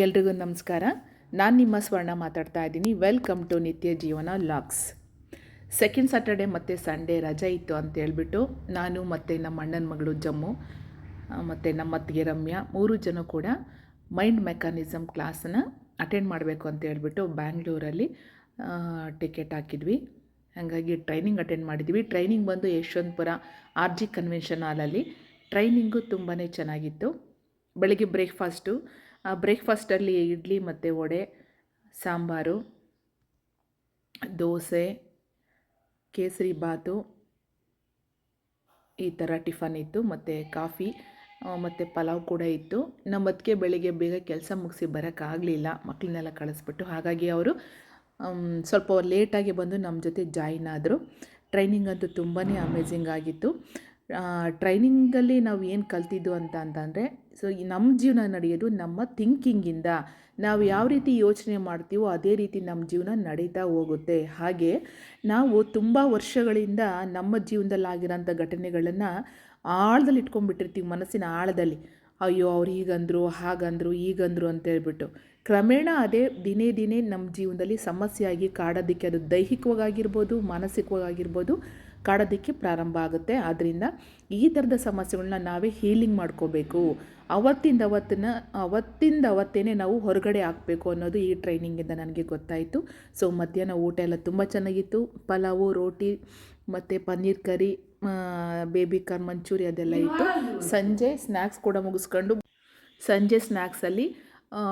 ಎಲ್ರಿಗೂ ನಮಸ್ಕಾರ. ನಾನು ನಿಮ್ಮ ಸ್ವರ್ಣ ಮಾತಾಡ್ತಾ ಇದ್ದೀನಿ. Welcome to Nithya Jeevana logs second Saturday ಮತ್ತು ಸಂಡೇ ರಜೆ ಇತ್ತು ಅಂತ ಹೇಳ್ಬಿಟ್ಟು ನಾನು ಮತ್ತು ನಮ್ಮ ಅಣ್ಣನ ಮಗಳು ಜಮ್ಮು ಮತ್ತು ನಮ್ಮ ಅತ್ತಿಗೆ ರಮ್ಯಾ ಮೂರು ಜನ ಕೂಡ ಮೈಂಡ್ ಮೆಕ್ಯಾನಿಸಮ್ ಕ್ಲಾಸನ್ನು ಅಟೆಂಡ್ ಮಾಡಬೇಕು ಅಂತ ಹೇಳ್ಬಿಟ್ಟು ಬ್ಯಾಂಗ್ಳೂರಲ್ಲಿ ಟಿಕೆಟ್ ಹಾಕಿದ್ವಿ. ಹಾಗಾಗಿ ಟ್ರೈನಿಂಗ್ ಅಟೆಂಡ್ ಮಾಡಿದ್ವಿ. ಟ್ರೈನಿಂಗ್ ಬಂದು ಯಶವಂತಪುರ ಆರ್ ಜಿ ಕನ್ವೆನ್ಷನ್ ಹಾಲಲ್ಲಿ ಟ್ರೈನಿಂಗು ತುಂಬಾ ಚೆನ್ನಾಗಿತ್ತು. ಬೆಳಗ್ಗೆ ಬ್ರೇಕ್ಫಾಸ್ಟು ಬ್ರೇಕ್ಫಾಸ್ಟಲ್ಲಿ ಇಡ್ಲಿ ಮತ್ತು ವಡೆ, ಸಾಂಬಾರು, ದೋಸೆ, ಕೇಸರಿ ಬಾತು, ಈ ಥರ ಟಿಫನ್ ಇತ್ತು. ಮತ್ತು ಕಾಫಿ ಮತ್ತು ಪಲಾವ್ ಕೂಡ ಇತ್ತು. ನಮ್ಮ ಅದಕ್ಕೆ ಬೆಳಿಗ್ಗೆ ಬೇಗ ಕೆಲಸ ಮುಗಿಸಿ ಬರೋಕ್ಕಾಗಲಿಲ್ಲ ಮಕ್ಕಳನ್ನೆಲ್ಲ ಕಳಿಸ್ಬಿಟ್ಟು. ಹಾಗಾಗಿ ಅವರು ಸ್ವಲ್ಪ ಲೇಟಾಗಿ ಬಂದು ನಮ್ಮ ಜೊತೆ ಜಾಯಿನ್ ಆದರು. ಟ್ರೈನಿಂಗ್ ಅಂತೂ ತುಂಬಾ ಅಮೇಝಿಂಗ್ ಆಗಿತ್ತು. ಟ್ರೈನಿಂಗಲ್ಲಿ ನಾವು ಏನು ಕಲ್ತಿದ್ದು ಅಂತ ಅಂತಂದರೆ ಸೊ ನಮ್ಮ ಜೀವನ ನಡೆಯೋದು ನಮ್ಮ ಥಿಂಕಿಂಗಿಂದ ನಾವು ಯಾವ ರೀತಿ ಯೋಚನೆ ಮಾಡ್ತೀವೋ ಅದೇ ರೀತಿ ನಮ್ಮ ಜೀವನ ನಡೀತಾ ಹೋಗುತ್ತೆ. ಹಾಗೆ ನಾವು ತುಂಬ ವರ್ಷಗಳಿಂದ ನಮ್ಮ ಜೀವನದಲ್ಲಿ ಆಗಿರೋಂಥ ಘಟನೆಗಳನ್ನು ಆಳದಲ್ಲಿ ಇಟ್ಕೊಂಡ್ಬಿಟ್ಟಿರ್ತೀವಿ ಮನಸ್ಸಿನ ಆಳದಲ್ಲಿ. ಅಯ್ಯೋ, ಅವ್ರು ಹೀಗಂದರು, ಹಾಗಂದರು, ಈಗಂದರು ಅಂತ ಹೇಳ್ಬಿಟ್ಟು. ಕ್ರಮೇಣ ಅದೇ ದಿನೇ ದಿನೇ ನಮ್ಮ ಜೀವನದಲ್ಲಿ ಸಮಸ್ಯೆಯಾಗಿ ಕಾಡೋದಕ್ಕೆ ಅದು ದೈಹಿಕವಾಗಿರ್ಬೋದು, ಮಾನಸಿಕವಾಗಿರ್ಬೋದು ಕಾಡೋದಕ್ಕೆ ಪ್ರಾರಂಭ ಆಗುತ್ತೆ. ಆದ್ದರಿಂದ ಈ ಥರದ ಸಮಸ್ಯೆಗಳನ್ನ ನಾವೇ ಹೀಲಿಂಗ್ ಮಾಡ್ಕೋಬೇಕು. ಅವತ್ತಿಂದ ಅವತ್ತನ್ನ ಅವತ್ತಿಂದ ಅವತ್ತೇನೆ ನಾವು ಹೊರಗಡೆ ಹಾಕಬೇಕು ಅನ್ನೋದು ಈ ಟ್ರೈನಿಂಗಿಂದ ನನಗೆ ಗೊತ್ತಾಯಿತು. ಸೊ ಮಧ್ಯಾಹ್ನ ಊಟ ಎಲ್ಲ ತುಂಬ ಚೆನ್ನಾಗಿತ್ತು. ಪಲಾವು, ರೋಟಿ, ಮತ್ತು paneer curry baby corn manchuri ಅದೆಲ್ಲ ಇತ್ತು. ಸಂಜೆ ಸ್ನ್ಯಾಕ್ಸ್ ಕೂಡ ಮುಗಿಸ್ಕೊಂಡು, ಸಂಜೆ ಸ್ನ್ಯಾಕ್ಸಲ್ಲಿ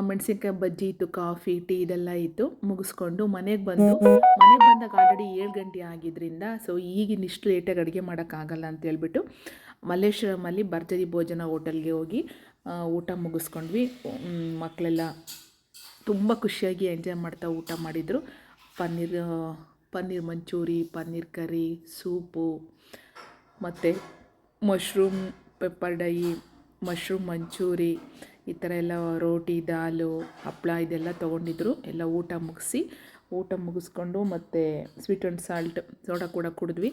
ಮೆಣಸಿನ್ಕಾಯಿ ಬಜ್ಜಿ ಇತ್ತು ಕಾಫಿ ಟೀ ಇದೆಲ್ಲ ಇತ್ತು ಮುಗಿಸ್ಕೊಂಡು ಮನೆಗೆ ಬಂದು ಮನೆಗೆ ಬಂದಾಗ ಆಲ್ರೆಡಿ ಏಳು ಗಂಟೆ ಆಗಿದ್ದರಿಂದ ಸೊ ಈಗಿನ ಇಷ್ಟು ಲೇಟಾಗಿ ಅಡುಗೆ ಮಾಡೋಕ್ಕಾಗಲ್ಲ ಅಂತ ಹೇಳ್ಬಿಟ್ಟು ಮಲ್ಲೇಶ್ವರಮಲ್ಲಿ ಭರ್ಜರಿ ಭೋಜನ ಹೋಟೆಲ್ಗೆ ಹೋಗಿ ಊಟ ಮುಗಿಸ್ಕೊಂಡ್ವಿ. ಮಕ್ಕಳೆಲ್ಲ ತುಂಬ ಖುಷಿಯಾಗಿ ಎಂಜಾಯ್ ಮಾಡ್ತಾ ಊಟ ಮಾಡಿದರು. ಪನ್ನೀರ್ ಪನ್ನೀರ್ ಮಂಚೂರಿ ಪನ್ನೀರ್ ಕರಿ ಸೂಪು ಮತ್ತು mushroom pepper dry mushroom manchuri ಈ ಥರ ಎಲ್ಲ ರೋಟಿ, ದಾಲು ಹಪ್ಪಳ ಇದೆಲ್ಲ ತೊಗೊಂಡಿದ್ರು. ಎಲ್ಲ ಊಟ ಮುಗಿಸಿ, ಊಟ ಮುಗಿಸ್ಕೊಂಡು ಮತ್ತು ಸ್ವೀಟ್ ಆ್ಯಂಡ್ ಸಾಲ್ಟ್ ಸೋಡಾ ಕೂಡ ಕುಡಿದ್ವಿ.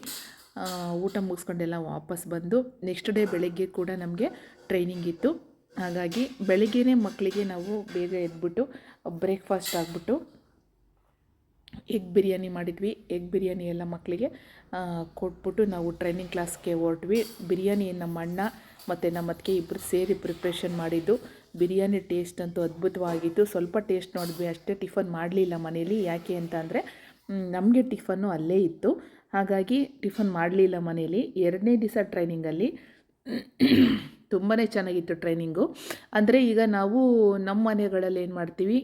ಊಟ ಮುಗಿಸ್ಕೊಂಡೆಲ್ಲ ವಾಪಸ್ ಬಂದು ನೆಕ್ಸ್ಟ್ ಡೇ ಬೆಳಗ್ಗೆ ಕೂಡ ನಮಗೆ ಟ್ರೈನಿಂಗ್ ಇತ್ತು. ಹಾಗಾಗಿ ಬೆಳಗ್ಗೆ ಮಕ್ಕಳಿಗೆ ನಾವು ಬೇಗ ಎದ್ಬಿಟ್ಟು ಬ್ರೇಕ್ಫಾಸ್ಟ್ ಆಗಿಬಿಟ್ಟು ಎಗ್ ಬಿರಿಯಾನಿ ಮಾಡಿದ್ವಿ. ಎಗ್ ಬಿರಿಯಾನಿ ಎಲ್ಲ ಮಕ್ಕಳಿಗೆ ಕೊಟ್ಬಿಟ್ಟು ನಾವು ಟ್ರೈನಿಂಗ್ ಕ್ಲಾಸ್ಗೆ ಹೊರಟ್ವಿ. ಬಿರಿಯಾನಿ ನಮ್ಮ ಅಣ್ಣ ಮತ್ತು ನಮ್ಮ ಅದಕ್ಕೆ ಇಬ್ಬರು ಸೇರಿ ಪ್ರಿಪ್ರೇಷನ್ ಮಾಡಿದ್ದು. ಬಿರಿಯಾನಿ ಟೇಸ್ಟ್ ಅಂತೂ ಅದ್ಭುತವಾಗಿತ್ತು. ಸ್ವಲ್ಪ ಟೇಸ್ಟ್ ನೋಡಿದ್ವಿ, ಅಷ್ಟೇ ಟಿಫನ್ ಮಾಡಲಿಲ್ಲ ಮನೇಲಿ. ಯಾಕೆ ಅಂತ ಅಂದರೆ ನಮಗೆ ಟಿಫನ್ನು ಅಲ್ಲೇ ಇತ್ತು. ಹಾಗಾಗಿ ಟಿಫನ್ ಮಾಡಲಿಲ್ಲ ಮನೇಲಿ. ಎರಡನೇ ದಿವಸ ಟ್ರೈನಿಂಗಲ್ಲಿ ತುಂಬಾ ಚೆನ್ನಾಗಿತ್ತು ಟ್ರೈನಿಂಗು. ಅಂದರೆ ಈಗ ನಾವು ನಮ್ಮ ಮನೆಗಳಲ್ಲಿ ಏನು ಮಾಡ್ತೀವಿ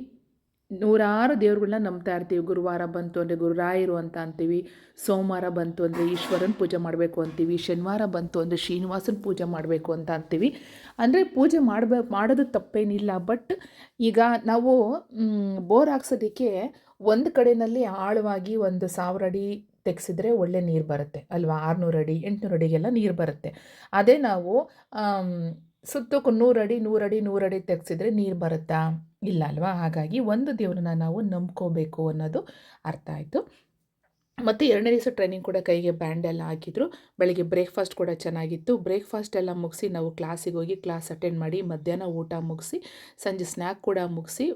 ನೂರಾರು ದೇವ್ರುಗಳನ್ನ ನಂಬ್ತಾ ಇರ್ತೀವಿ. ಗುರುವಾರ ಬಂತು ಅಂದರೆ ಗುರುರಾಯರು ಅಂತ ಅಂತೀವಿ. ಸೋಮವಾರ ಬಂತು ಅಂದರೆ ಈಶ್ವರನ ಪೂಜೆ ಮಾಡಬೇಕು ಅಂತೀವಿ. ಶನಿವಾರ ಬಂತು ಅಂದರೆ ಶ್ರೀನಿವಾಸನ ಪೂಜೆ ಮಾಡಬೇಕು ಅಂತ ಅಂತೀವಿ. ಅಂದರೆ ಪೂಜೆ ಮಾಡಬೇ, ಮಾಡೋದು ತಪ್ಪೇನಿಲ್ಲ. ಬಟ್ ಈಗ ನಾವು ಬೋರ್ ಹಾಕ್ಸೋದಕ್ಕೆ ಒಂದು ಕಡೆಯಲ್ಲಿ ಆಳವಾಗಿ ಒಂದು ಸಾವಿರ ಅಡಿ ತೆಗೆಸಿದ್ರೆ ಒಳ್ಳೆ ನೀರು ಬರುತ್ತೆ ಅಲ್ವಾ? ಆರುನೂರು ಅಡಿ, ಎಂಟುನೂರು ಅಡಿಗೆಲ್ಲ ನೀರು ಬರುತ್ತೆ. ಅದೇ ನಾವು ಸುತ್ತಕ್ಕೂ ನೂರಡಿ ನೂರಡಿ ನೂರಡಿ ತೆಗೆಸಿದ್ರೆ ನೀರು ಬರುತ್ತಾ? ಇಲ್ಲ ಅಲ್ವಾ? ಹಾಗಾಗಿ ಒಂದು ದೇವ್ರನ್ನ ನಾವು ನಂಬ್ಕೋಬೇಕು ಅನ್ನೋದು ಅರ್ಥ ಆಯಿತು. ಮತ್ತು ಎರಡನೇ ದಿವಸ ಟ್ರೈನಿಂಗ್ ಕೂಡ ಕೈಗೆ ಬ್ಯಾಂಡ್ ಎಲ್ಲ ಹಾಕಿದ್ರು. ಬೆಳಗ್ಗೆ ಬ್ರೇಕ್ಫಾಸ್ಟ್ ಕೂಡ ಚೆನ್ನಾಗಿತ್ತು. ಬ್ರೇಕ್ಫಾಸ್ಟ್ ಎಲ್ಲ ಮುಗಿಸಿ ನಾವು ಕ್ಲಾಸಿಗೆ ಹೋಗಿ ಕ್ಲಾಸ್ ಅಟೆಂಡ್ ಮಾಡಿ ಮಧ್ಯಾಹ್ನ ಊಟ ಮುಗಿಸಿ, ಸಂಜೆ ಸ್ನ್ಯಾಕ್ ಕೂಡ ಮುಗಿಸಿ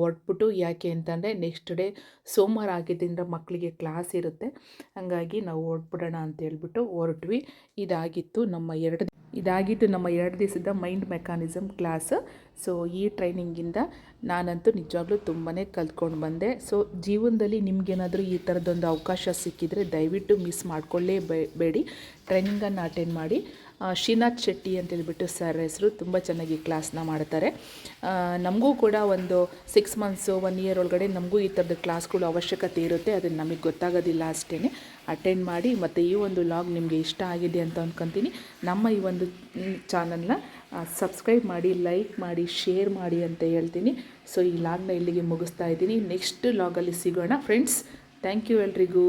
ಹೊಟ್ಬಿಟ್ಟು ಯಾಕೆ ಅಂತಂದರೆ ನೆಕ್ಸ್ಟ್ ಡೇ ಸೋಮವಾರ ಆಗಿದ್ದರಿಂದ ಮಕ್ಕಳಿಗೆ ಕ್ಲಾಸ್ ಇರುತ್ತೆ. ಹಾಗಾಗಿ ನಾವು ಹೊಟ್ಬಿಡೋಣ ಅಂತ ಹೇಳ್ಬಿಟ್ಟು ಹೊರಟ್ವಿ. ಇದಾಗಿತ್ತು ನಮ್ಮ ಎರಡು ಇದಾಗಿತ್ತು ನಮ್ಮ ಎರಡು ದಿವಸದ ಮೈಂಡ್ ಮೆಕ್ಯಾನಿಸಮ್ ಕ್ಲಾಸ್ ಸೊ ಈ ಟ್ರೈನಿಂಗಿಂದ ನಾನಂತೂ ನಿಜವಾಗ್ಲೂ ತುಂಬಾ ಕಲ್ತ್ಕೊಂಡು ಬಂದೆ. ಸೊ ಜೀವನದಲ್ಲಿ ನಿಮಗೇನಾದರೂ ಈ ಥರದ್ದೊಂದು ಅವಕಾಶ ಸಿಕ್ಕಿದರೆ ದಯವಿಟ್ಟು ಮಿಸ್ ಮಾಡಿಕೊಳ್ಳೇ ಬೇಡಿ. ಟ್ರೈನಿಂಗನ್ನು ಅಟೆಂಡ್ ಮಾಡಿ. ಶ್ರೀನಾಥ್ ಶೆಟ್ಟಿ ಅಂತೇಳ್ಬಿಟ್ಟು ಸರ್ ಹೆಸರು ತುಂಬ ಚೆನ್ನಾಗಿ ಕ್ಲಾಸ್ನ ಮಾಡ್ತಾರೆ. ನಮಗೂ ಕೂಡ ಒಂದು ಸಿಕ್ಸ್ ಮಂತ್ಸು ಒನ್ ಇಯರ್ ಒಳಗಡೆ ನಮಗೂ ಈ ಥರದ ಕ್ಲಾಸ್ಗಳು ಅವಶ್ಯಕತೆ ಇರುತ್ತೆ. ಅದನ್ನು ನಮಗೆ ಗೊತ್ತಾಗೋದಿಲ್ಲ ಅಷ್ಟೇ ಅಟೆಂಡ್ ಮಾಡಿ ಮತ್ತು ಈ ಒಂದು ಲಾಗ್ ನಿಮಗೆ ಇಷ್ಟ ಆಗಿದೆ ಅಂತ ಅಂದ್ಕೊತೀನಿ ನಮ್ಮ ಈ ಒಂದು ಚಾನಲ್ನ ಸಬ್ಸ್ಕ್ರೈಬ್ ಮಾಡಿ ಲೈಕ್ ಮಾಡಿ ಶೇರ್ ಮಾಡಿ ಅಂತ ಹೇಳ್ತೀನಿ. ಸೊ ಈ ಲಾಗ್ನ ಇಲ್ಲಿಗೆ ಮುಗಿಸ್ತಾ ಇದ್ದೀನಿ. ನೆಕ್ಸ್ಟ್ ಲಾಗಲ್ಲಿ ಸಿಗೋಣ. ಫ್ರೆಂಡ್ಸ್ ಥ್ಯಾಂಕ್ ಯು ಎಲ್ರಿಗೂ.